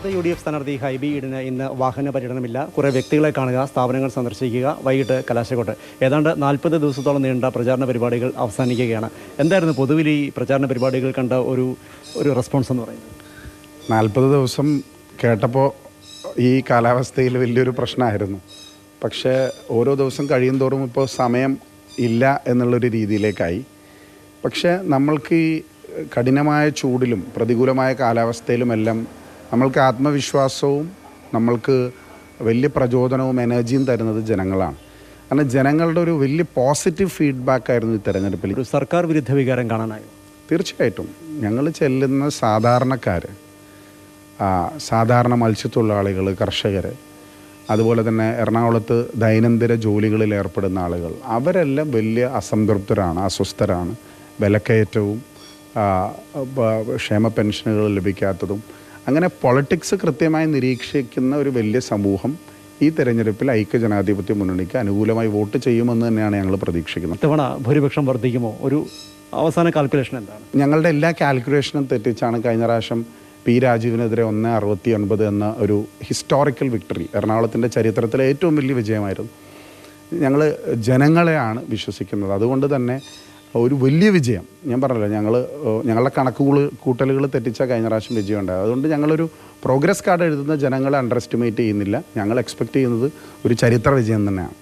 എറണാകുളത്തെ U D F സ്ഥാനാർത്ഥി ഹൈബി ഈഡിന് ഇന്ന് വാഹന പര്യടനമില്ല. കുറേ വ്യക്തികളെ കാണുക സ്ഥാപനങ്ങൾ സന്ദർശിക്കുക വൈകിട്ട് കലാശക്കോട്ട്. ഏതാണ്ട് നാൽപ്പത് ദിവസത്തോളം നീണ്ട പ്രചാരണ പരിപാടികൾ അവസാനിക്കുകയാണ്. എന്തായിരുന്നു പൊതുവിൽ ഈ പ്രചാരണ പരിപാടികൾ കണ്ട ഒരു ഒരു റെസ്പോൺസ് എന്ന് പറയുന്നത്? നാൽപ്പത് ദിവസം കേട്ടപ്പോൾ ഈ കാലാവസ്ഥയിൽ വലിയൊരു പ്രശ്നമായിരുന്നു. പക്ഷേ ഓരോ ദിവസം കഴിയും തോറും ഇപ്പോൾ സമയം ഇല്ല എന്നുള്ളൊരു രീതിയിലേക്കായി. പക്ഷേ നമ്മൾക്ക് ഈ കഠിനമായ ചൂടിലും പ്രതികൂലമായ കാലാവസ്ഥയിലുമെല്ലാം നമ്മൾക്ക് ആത്മവിശ്വാസവും നമ്മൾക്ക് വലിയ പ്രചോദനവും എനർജിയും തരുന്നത് ജനങ്ങളാണ്. കാരണം ജനങ്ങളുടെ ഒരു വലിയ പോസിറ്റീവ് ഫീഡ്ബാക്ക് ആയിരുന്നു ഈ തെരഞ്ഞെടുപ്പിൽ. ഒരു സർക്കാർ വിരുദ്ധ വികാരം കാണാനായി? തീർച്ചയായിട്ടും. ഞങ്ങൾ ചെല്ലുന്ന സാധാരണക്കാർ സാധാരണ മത്സ്യത്തൊഴിലാളികൾ കർഷകർ അതുപോലെ തന്നെ എറണാകുളത്ത് ദൈനംദിന ജോലികളിൽ ഏർപ്പെടുന്ന ആളുകൾ അവരെല്ലാം വലിയ അസംതൃപ്തരാണ് അസ്വസ്ഥരാണ്. വിലക്കയറ്റവും ക്ഷേമ പെൻഷനുകൾ ലഭിക്കാത്തതും അങ്ങനെ പൊളിറ്റിക്സ് കൃത്യമായി നിരീക്ഷിക്കുന്ന ഒരു വലിയ സമൂഹം ഈ തെരഞ്ഞെടുപ്പിൽ ഐക്യ ജനാധിപത്യ മുന്നണിക്ക് അനുകൂലമായി വോട്ട് ചെയ്യുമെന്ന് തന്നെയാണ് ഞങ്ങൾ പ്രതീക്ഷിക്കുന്നത്. ഇത്തവണ ഭൂരിപക്ഷം വർദ്ധിക്കുമോ? ഒരു അവസാന കാൽക്കുലേഷൻ എന്താണ്? ഞങ്ങളുടെ എല്ലാ കാൽക്കുലേഷനും തെറ്റിച്ചാണ് കഴിഞ്ഞ പ്രാവശ്യം പി രാജീവിനെതിരെ ഒന്ന് അറുപത്തി ഒൻപത് എന്ന ഒരു ഹിസ്റ്റോറിക്കൽ വിക്ടറി എറണാകുളത്തിന്റെ ചരിത്രത്തിലെ ഏറ്റവും വലിയ വിജയമായിരുന്നു. ഞങ്ങൾ ജനങ്ങളെയാണ് വിശ്വസിക്കുന്നത്. അതുകൊണ്ട് തന്നെ ഒരു വലിയ വിജയം. ഞാൻ പറഞ്ഞല്ലോ ഞങ്ങൾ ഞങ്ങളുടെ കണക്കുകൾ കൂട്ടലുകൾ തെറ്റിച്ച കഴിഞ്ഞ പ്രാവശ്യം വിജയം ഉണ്ടായത് അതുകൊണ്ട് ഞങ്ങളൊരു പ്രോഗ്രസ് കാർഡ് എഴുതുന്ന ജനങ്ങളെ അണ്ടർ എസ്റ്റിമേറ്റ് ചെയ്യുന്നില്ല. ഞങ്ങൾ എക്സ്പെക്റ്റ് ചെയ്യുന്നത് ഒരു ചരിത്ര വിജയം തന്നെയാണ്.